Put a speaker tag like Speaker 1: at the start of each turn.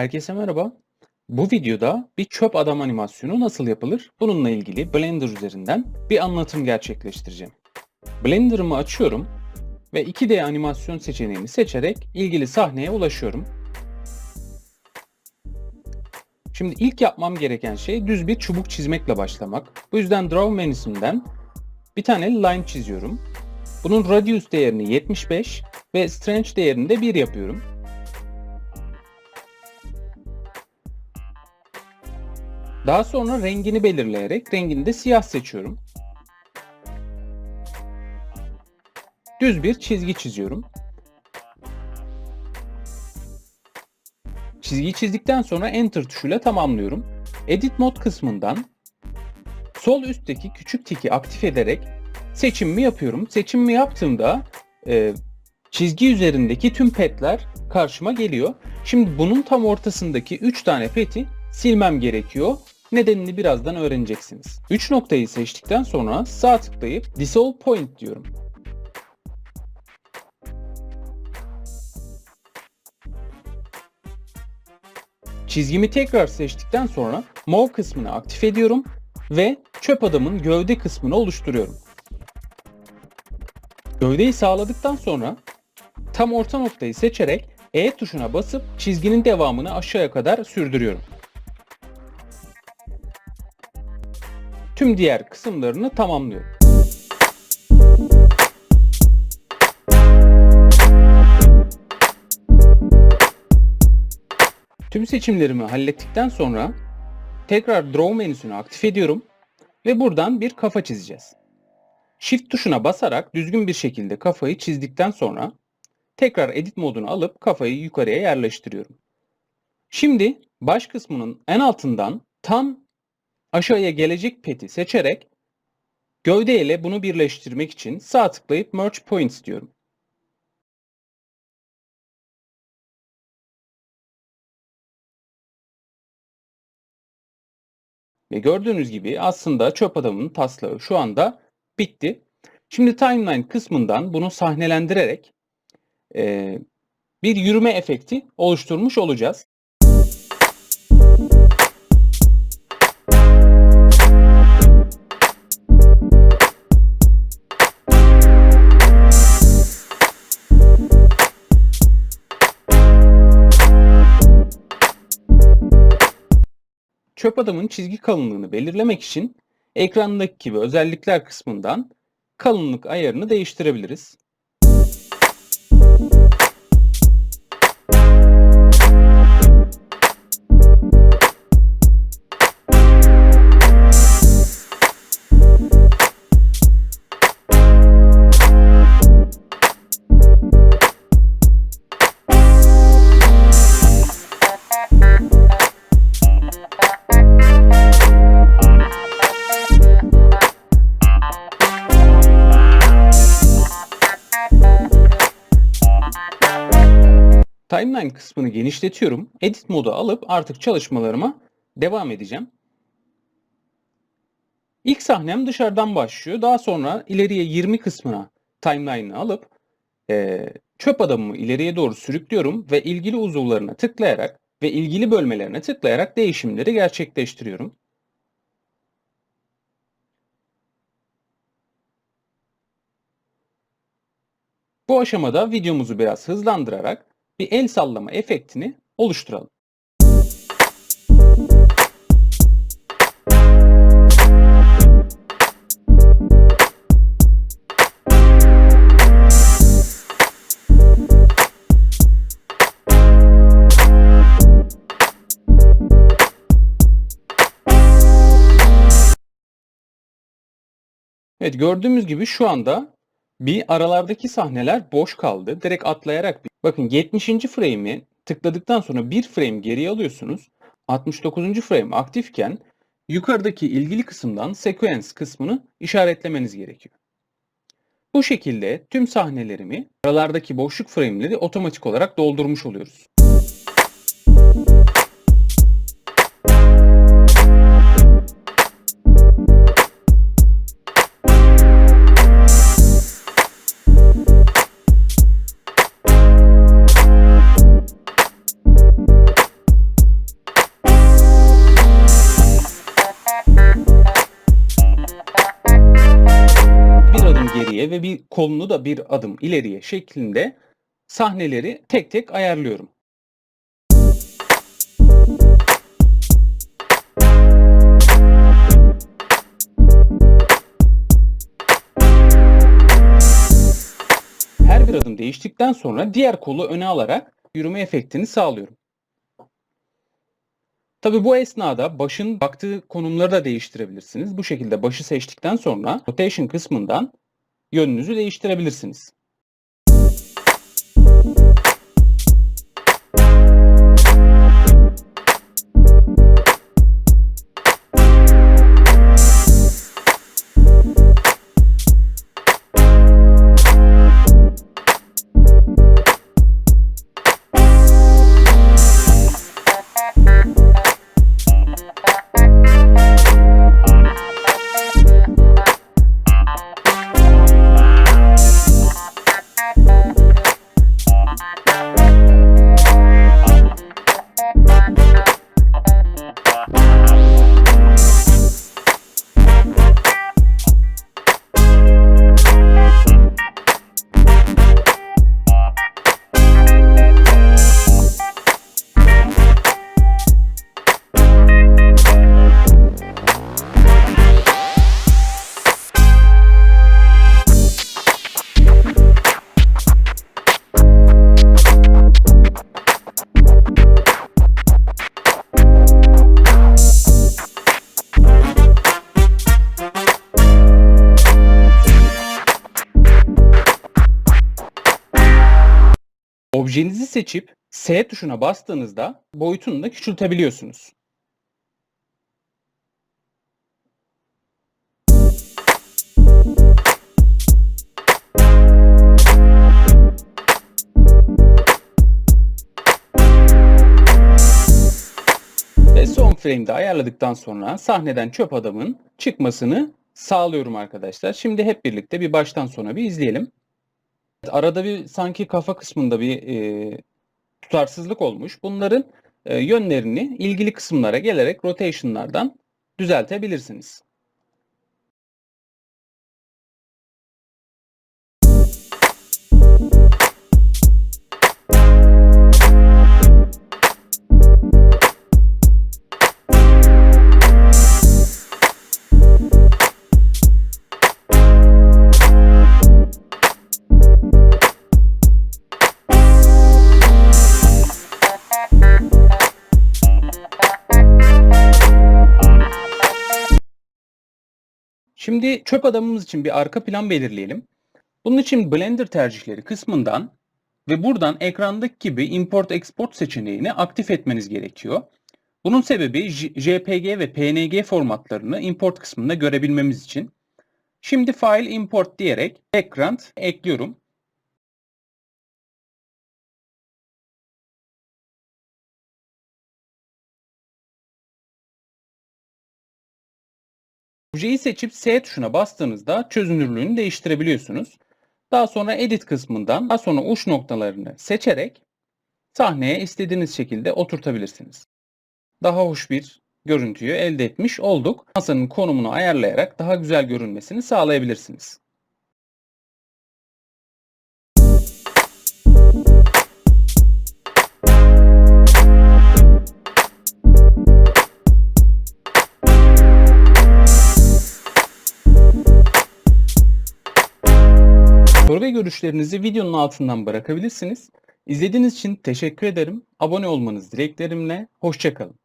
Speaker 1: Herkese merhaba. Bu videoda bir çöp adam animasyonu nasıl yapılır? Bununla ilgili Blender üzerinden bir anlatım gerçekleştireceğim. Blender'ımı açıyorum ve 2D animasyon seçeneğini seçerek ilgili sahneye ulaşıyorum. Şimdi ilk yapmam gereken şey düz bir çubuk çizmekle başlamak. Bu yüzden Draw menüsünden bir tane line çiziyorum. Bunun radius değerini 75 ve stretch değerini de 1 yapıyorum. Daha sonra rengini belirleyerek rengini de siyah seçiyorum. Düz bir çizgi çiziyorum. Çizgiyi çizdikten sonra Enter tuşuyla tamamlıyorum. Edit Mode kısmından sol üstteki küçük tiki aktif ederek seçimimi yapıyorum. Seçimimi yaptığımda e, çizgi üzerindeki tüm petler karşıma geliyor. Şimdi bunun tam ortasındaki 3 tane peti silmem gerekiyor. Nedenini birazdan öğreneceksiniz. 3 noktayı seçtikten sonra sağ tıklayıp Dissolve Point diyorum. Çizgimi tekrar seçtikten sonra Move kısmını aktif ediyorum ve çöp adamın gövde kısmını oluşturuyorum. Gövdeyi sağladıktan sonra tam orta noktayı seçerek E tuşuna basıp çizginin devamını aşağıya kadar sürdürüyorum. Tüm diğer kısımlarını tamamlıyorum. Tüm seçimlerimi hallettikten sonra tekrar Draw menüsünü aktif ediyorum ve buradan bir kafa çizeceğiz. Shift tuşuna basarak düzgün bir şekilde kafayı çizdikten sonra tekrar edit modunu alıp kafayı yukarıya yerleştiriyorum. Şimdi baş kısmının en altından tam aşağıya gelecek peti seçerek gövde ile bunu birleştirmek için sağ tıklayıp Merge Points diyorum. Ve gördüğünüz gibi aslında çöp adamın taslağı şu anda bitti. Şimdi timeline kısmından bunu sahnelendirerek e, bir yürüme efekti oluşturmuş olacağız. Çöp adamın çizgi kalınlığını belirlemek için ekrandaki gibi özellikler kısmından kalınlık ayarını değiştirebiliriz. Timeline kısmını genişletiyorum. Edit modu alıp artık çalışmalarıma devam edeceğim. İlk sahnem dışarıdan başlıyor. Daha sonra ileriye 20 kısmına timeline'ı alıp e, çöp adamımı ileriye doğru sürüklüyorum ve ilgili uzuvlarına tıklayarak ve ilgili bölmelerine tıklayarak değişimleri gerçekleştiriyorum. Bu aşamada videomuzu biraz hızlandırarak bir el sallama efektini oluşturalım. Evet gördüğümüz gibi şu anda bir aralardaki sahneler boş kaldı. Direkt atlayarak bakın 70. frame'i tıkladıktan sonra bir frame geriye alıyorsunuz. 69. frame aktifken yukarıdaki ilgili kısımdan sequence kısmını işaretlemeniz gerekiyor. Bu şekilde tüm sahnelerimi aralardaki boşluk frame'leri otomatik olarak doldurmuş oluyoruz. Ki kolunu da bir adım ileriye şeklinde sahneleri tek tek ayarlıyorum. Her bir adım değiştikten sonra diğer kolu öne alarak yürüme efektini sağlıyorum. Tabi bu esnada başın baktığı konumları da değiştirebilirsiniz. Bu şekilde başı seçtikten sonra rotation kısmından yönünüzü değiştirebilirsiniz. Objenizi seçip S tuşuna bastığınızda boyutunu da küçültebiliyorsunuz. Ve son frame'de ayarladıktan sonra sahneden çöp adamın çıkmasını sağlıyorum arkadaşlar. Şimdi hep birlikte bir baştan sona bir izleyelim. Arada bir sanki kafa kısmında bir e, tutarsızlık olmuş. Bunların e, yönlerini ilgili kısımlara gelerek rotation'lardan düzeltebilirsiniz. Şimdi çöp adamımız için bir arka plan belirleyelim. Bunun için Blender tercihleri kısmından ve buradan ekrandaki gibi import export seçeneğini aktif etmeniz gerekiyor. Bunun sebebi JPG ve PNG formatlarını import kısmında görebilmemiz için. Şimdi file import diyerek ekran ekliyorum. Objeyi seçip S tuşuna bastığınızda çözünürlüğünü değiştirebiliyorsunuz. Daha sonra edit kısmından daha sonra uç noktalarını seçerek sahneye istediğiniz şekilde oturtabilirsiniz. Daha hoş bir görüntüyü elde etmiş olduk. Masanın konumunu ayarlayarak daha güzel görünmesini sağlayabilirsiniz. Soru ve görüşlerinizi videonun altından bırakabilirsiniz. İzlediğiniz için teşekkür ederim. Abone olmanız dileklerimle. Hoşçakalın.